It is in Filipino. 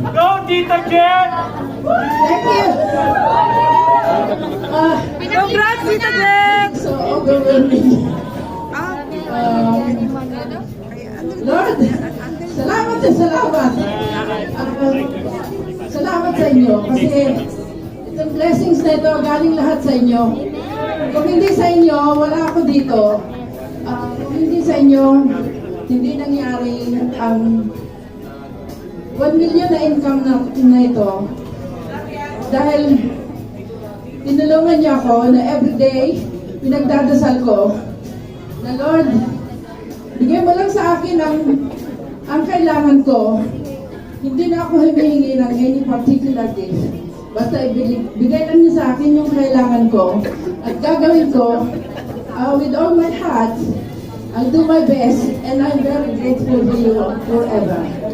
Go, Tita Jen! Thank you. Ah, Congrats, Tita Jen! so overwhelming. Um, Lord, salamat sa salamat. Ah, salamat sa inyo kasi itong blessings na ito galing lahat sa inyo. Kung hindi sa inyo, wala ako dito. Ah, kung hindi sa inyo, hindi nangyari ang 1 million na income na, na ito. Dahil tinulungan niya ako na everyday, pinagdadasal ko na Lord, bigay mo lang sa akin ang, ang kailangan ko. Hindi na ako humihingi ng any particular gift. Basta ibigay, bigay lang niya sa akin yung kailangan ko. At gagawin ko, uh, with all my heart, I'll do my best and I'm very grateful to you forever.